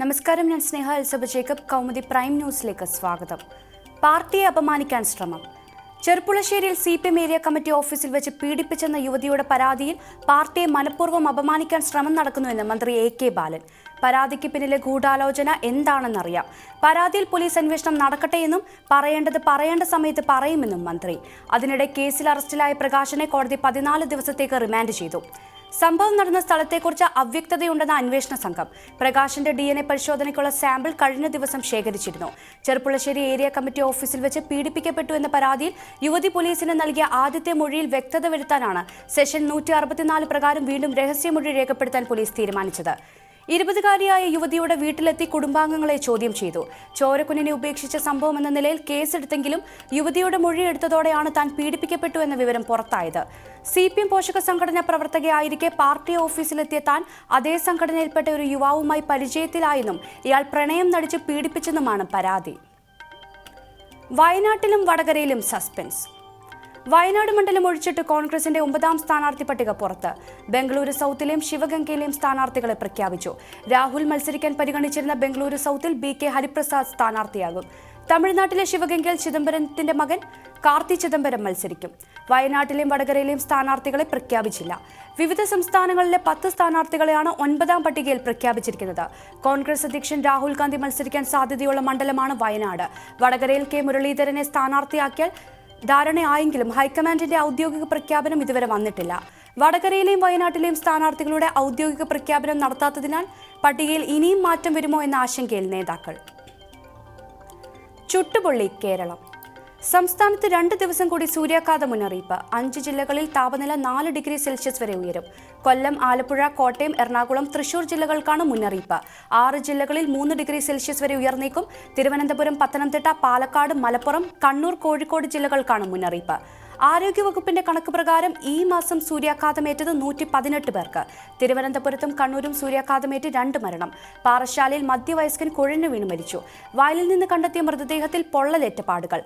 നമസ്കാരം ഞാൻ Sneha എൽസബ Jacob. Kaumudi prime ന്യൂസിലേക്ക് സ്വാഗതം. പാർട്ടിയെ അപമാനിക്കാൻ ശ്രമം. ചെറുപ്പുളശ്ശേരിയിൽ C P M area committee ഓഫീസിൽ വെച്ച് പീഡിപ്പിച്ചെന്ന യുവതിയുടെ പരാതിയിൽ പാർട്ടിയെ മനഃപൂർവം അപമാനിക്കാൻ ശ്രമം നടക്കുന്നുവെന്ന് മന്ത്രി എ കെ ബാലൻ. പരാതിക്ക് പിന്നിലെ ഗൂഢാലോചന എന്താണെന്നറിയാം. പരാതിയിൽ പോലീസ് അന്വേഷണം നടക്കട്ടെയെന്നും പറയേണ്ടത് പറയേണ്ട സമയത്ത് പറയുമെന്നും മന്ത്രി. അതിനിടെ കേസിൽ അറസ്റ്റിലായ പ്രകാശനെ കോടതി പതിനാല് ദിവസത്തേക്ക് റിമാൻഡ് ചെയ്തു. സംഭവം നടന്ന സ്ഥലത്തെക്കുറിച്ച് അവ്യക്തതയുണ്ടെന്ന അന്വേഷണ സംഘം. പ്രകാശിന്റെ ഡി എൻ എ പരിശോധനയ്ക്കുള്ള സാമ്പിൾ കഴിഞ്ഞ ദിവസം ശേഖരിച്ചിരുന്നു. ചെറുപ്പുളശ്ശേരി ഏരിയ കമ്മിറ്റി ഓഫീസിൽ വെച്ച് പീഡിപ്പിക്കപ്പെട്ടു എന്ന പരാതിയിൽ യുവതി പോലീസിന് നൽകിയ ആദ്യത്തെ മൊഴിയിൽ വ്യക്തത വരുത്താനാണ് സെഷൻ നൂറ്റി പ്രകാരം വീണ്ടും രഹസ്യമൊഴി രേഖപ്പെടുത്താൻ പോലീസ് തീരുമാനിച്ചത്. ഇരുപതുകാരിയായ യുവതിയുടെ വീട്ടിലെത്തി കുടുംബാംഗങ്ങളെ ചോദ്യം ചെയ്തു. ചോരക്കുഞ്ഞിനെ ഉപേക്ഷിച്ച സംഭവം എന്ന നിലയിൽ കേസെടുത്തെങ്കിലും യുവതിയുടെ മൊഴി എടുത്തതോടെയാണ് താൻ പീഡിപ്പിക്കപ്പെട്ടു എന്ന വിവരം പുറത്തായത്. സി പി എം പോഷക സംഘടന പ്രവർത്തകയായിരിക്കെ പാർട്ടി ഓഫീസിലെത്തിയ താൻ അതേ സംഘടനയിൽപ്പെട്ട ഒരു യുവാവുമായി പരിചയത്തിലായെന്നും ഇയാൾ പ്രണയം നടിച്ച് പീഡിപ്പിച്ചെന്നുമാണ് പരാതി. വയനാട്ടിലും വടകരയിലും സസ്പെൻസ്. വയനാട് മണ്ഡലം ഒഴിച്ചിട്ട് കോൺഗ്രസിന്റെ ഒമ്പതാം സ്ഥാനാർത്ഥി പട്ടിക പുറത്ത്. ബംഗളൂരു സൗത്തിലെയും ശിവഗംഗയിലെയും സ്ഥാനാർത്ഥികളെ പ്രഖ്യാപിച്ചു. രാഹുൽ മത്സരിക്കാൻ പരിഗണിച്ചിരുന്ന ബംഗളൂരു സൗത്തിൽ ബി കെ ഹരിപ്രസാദ് സ്ഥാനാർത്ഥിയാകും. തമിഴ്നാട്ടിലെ ശിവഗംഗയിൽ ചിദംബരത്തിന്റെ മകൻ കാർത്തി ചിദംബരം മത്സരിക്കും. വയനാട്ടിലെയും വടകരയിലെയും സ്ഥാനാർത്ഥികളെ പ്രഖ്യാപിച്ചില്ല. വിവിധ സംസ്ഥാനങ്ങളിലെ പത്ത് സ്ഥാനാർത്ഥികളെയാണ് ഒൻപതാം പട്ടികയിൽ പ്രഖ്യാപിച്ചിരിക്കുന്നത്. കോൺഗ്രസ് അധ്യക്ഷൻ രാഹുൽ ഗാന്ധി മത്സരിക്കാൻ സാധ്യതയുള്ള മണ്ഡലമാണ് വയനാട്. വടകരയിൽ കെ മുരളീധരനെ സ്ഥാനാർത്ഥിയാക്കിയാൽ ധാരണയായെങ്കിലും ഹൈക്കമാൻഡിന്റെ ഔദ്യോഗിക പ്രഖ്യാപനം ഇതുവരെ വന്നിട്ടില്ല. വടകരയിലെയും വയനാട്ടിലെയും സ്ഥാനാർത്ഥികളുടെ ഔദ്യോഗിക പ്രഖ്യാപനം നടത്താത്തതിനാൽ പട്ടികയിൽ ഇനിയും മാറ്റം വരുമോ എന്ന ആശങ്കയിൽ നേതാക്കൾ. ചുട്ടുപൊള്ളി കേരളം. സംസ്ഥാനത്ത് രണ്ട് ദിവസം കൂടി സൂര്യാഘാത മുന്നറിയിപ്പ്. അഞ്ച് ജില്ലകളിൽ താപനില നാല് ഡിഗ്രി സെൽഷ്യസ് വരെ ഉയരും. കൊല്ലം ആലപ്പുഴ കോട്ടയം എറണാകുളം തൃശൂർ ജില്ലകൾക്കാണ് മുന്നറിയിപ്പ്. ആറ് ജില്ലകളിൽ മൂന്ന് ഡിഗ്രി സെൽഷ്യസ് വരെ ഉയർന്നേക്കും. തിരുവനന്തപുരം പത്തനംതിട്ട പാലക്കാട് മലപ്പുറം കണ്ണൂർ കോഴിക്കോട് ജില്ലകൾക്കാണ് മുന്നറിയിപ്പ്. ആരോഗ്യവകുപ്പിന്റെ കണക്ക് പ്രകാരം ഈ മാസം സൂര്യാഘാതമേറ്റത് നൂറ്റി പതിനെട്ട് പേർക്ക്. തിരുവനന്തപുരത്തും കണ്ണൂരും സൂര്യാഘാതമേറ്റ് രണ്ട് മരണം. പാറശാലയിൽ മധ്യവയസ്കൻ കുഴഞ്ഞു വീണ് മരിച്ചു. വയലിൽ നിന്ന് കണ്ടെത്തിയ മൃതദേഹത്തിൽ പൊള്ളലേറ്റ പാടുകൾ.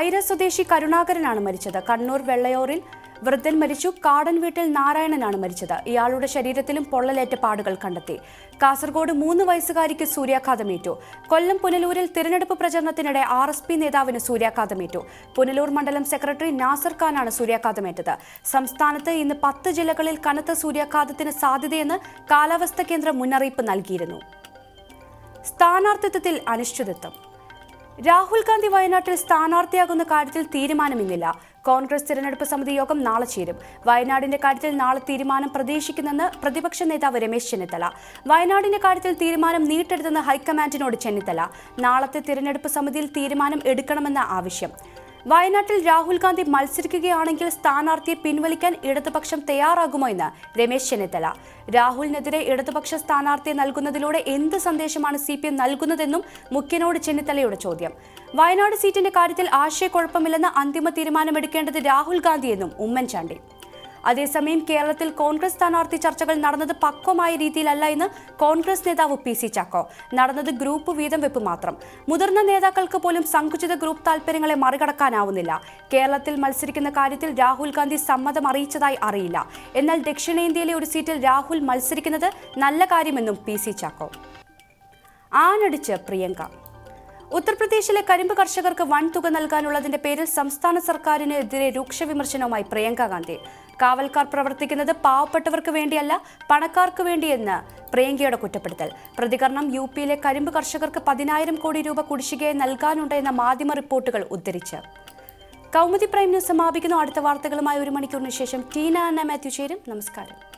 ഐര സ്വദേശി കരുണാകരനാണ് മരിച്ചത്. കണ്ണൂർ വെള്ളയോറിൽ വൃദ്ധൻ മരിച്ചു. കാടൻ വീട്ടിൽ നാരായണനാണ് മരിച്ചത്. ഇയാളുടെ ശരീരത്തിലും പൊള്ളലേറ്റ പാടുകൾ കണ്ടെത്തി. കാസർഗോഡ് മൂന്ന് വയസ്സുകാരിക്ക് സൂര്യാഘാതമേറ്റു. കൊല്ലം പുനലൂരിൽ തിരഞ്ഞെടുപ്പ് പ്രചരണത്തിനിടെ ആർ എസ് പി നേതാവിന് സൂര്യാഘാതമേറ്റു. പുനലൂർ മണ്ഡലം സെക്രട്ടറി നാസർ ഖാനാണ് സൂര്യാഘാതമേറ്റത്. സംസ്ഥാനത്ത് ഇന്ന് പത്ത് ജില്ലകളിൽ കനത്ത സൂര്യാഘാതത്തിന് സാധ്യതയെന്ന് കാലാവസ്ഥാ കേന്ദ്രം മുന്നറിയിപ്പ് നൽകിയിരുന്നു. സ്ഥാനാർത്ഥിത്വത്തിൽ അനിശ്ചിതത്വം. രാഹുൽ ഗാന്ധി വയനാട്ടിൽ സ്ഥാനാർത്ഥിയാകുന്ന കാര്യത്തിൽ തീരുമാനമില്ല കോൺഗ്രസ് തിരഞ്ഞെടുപ്പ് സമിതി യോഗം നാളെ ചേരും. വയനാടിന്റെ കാര്യത്തിൽ നാളെ തീരുമാനം പ്രതീക്ഷിക്കുന്നെന്ന് പ്രതിപക്ഷ നേതാവ് രമേശ് ചെന്നിത്തല. വയനാടിന്റെ കാര്യത്തിൽ തീരുമാനം നീട്ടെടുത്തെന്ന് ഹൈക്കമാൻഡിനോട് ചെന്നിത്തല. നാളത്തെ തിരഞ്ഞെടുപ്പ് സമിതിയിൽ തീരുമാനം എടുക്കണമെന്ന ആവശ്യം. വയനാട്ടിൽ രാഹുൽ ഗാന്ധി മത്സരിക്കുകയാണെങ്കിൽ സ്ഥാനാർത്ഥിയെ പിൻവലിക്കാൻ ഇടതുപക്ഷം തയ്യാറാകുമോ എന്ന് രമേശ് ചെന്നിത്തല. രാഹുലിനെതിരെ ഇടതുപക്ഷ സ്ഥാനാർത്ഥിയെ നൽകുന്നതിലൂടെ എന്ത് സന്ദേശമാണ് സി പി എം നൽകുന്നതെന്നും മുഖ്യനോട് ചെന്നിത്തലയുടെ ചോദ്യം. വയനാട് സീറ്റിന്റെ കാര്യത്തിൽ ആശയക്കുഴപ്പമില്ലെന്ന് അന്തിമ തീരുമാനമെടുക്കേണ്ടത് രാഹുൽ ഗാന്ധിയെന്നും ഉമ്മൻചാണ്ടി. അതേസമയം കേരളത്തിൽ കോൺഗ്രസ് സ്ഥാനാർത്ഥി ചർച്ചകൾ നടന്നത് പക്വമായ രീതിയിലല്ല എന്ന് കോൺഗ്രസ് നേതാവ് പി സി ചാക്കോ. നടന്നത് ഗ്രൂപ്പ് വീതം വെപ്പ് മാത്രം. മുതിർന്ന നേതാക്കൾക്ക് പോലും സങ്കുചിത ഗ്രൂപ്പ് താൽപര്യങ്ങളെ മറികടക്കാനാവുന്നില്ല. കേരളത്തിൽ മത്സരിക്കുന്ന കാര്യത്തിൽ രാഹുൽ ഗാന്ധി സമ്മതം അറിയിച്ചതായി അറിയില്ല. എന്നാൽ ദക്ഷിണേന്ത്യയിലെ ഒരു സീറ്റിൽ രാഹുൽ മത്സരിക്കുന്നത് നല്ല കാര്യമെന്നും പി സി ചാക്കോ. ആനടിച്ച് പ്രിയങ്ക. ഉത്തർപ്രദേശിലെ കരിമ്പ് കർഷകർക്ക് വൻ തുക നൽകാനുള്ളതിന്റെ പേരിൽ സംസ്ഥാന സർക്കാരിനെതിരെ രൂക്ഷ വിമർശനവുമായി പ്രിയങ്ക ഗാന്ധി. കാവൽക്കാർ പ്രവർത്തിക്കുന്നത് പാവപ്പെട്ടവർക്ക് വേണ്ടിയല്ല പണക്കാർക്ക് വേണ്ടിയെന്ന് പ്രിയങ്കയുടെ കുറ്റപ്പെടുത്തൽ. പ്രതികരണം യു പിയിലെ കരിമ്പ് കർഷകർക്ക് പതിനായിരം കോടി രൂപ കുടിശ്ശികയെ നൽകാനുണ്ട് എന്ന മാധ്യമ റിപ്പോർട്ടുകൾ ഉദ്ധരിച്ച്. കൗമുദി പ്രൈം ന്യൂസ് സമാപിക്കുന്നു. അടുത്ത വാർത്തകളുമായി ഒരു മണിക്കൂറിന് ശേഷം ടീന അന്ന മാത്യു ചേരും. നമസ്കാരം.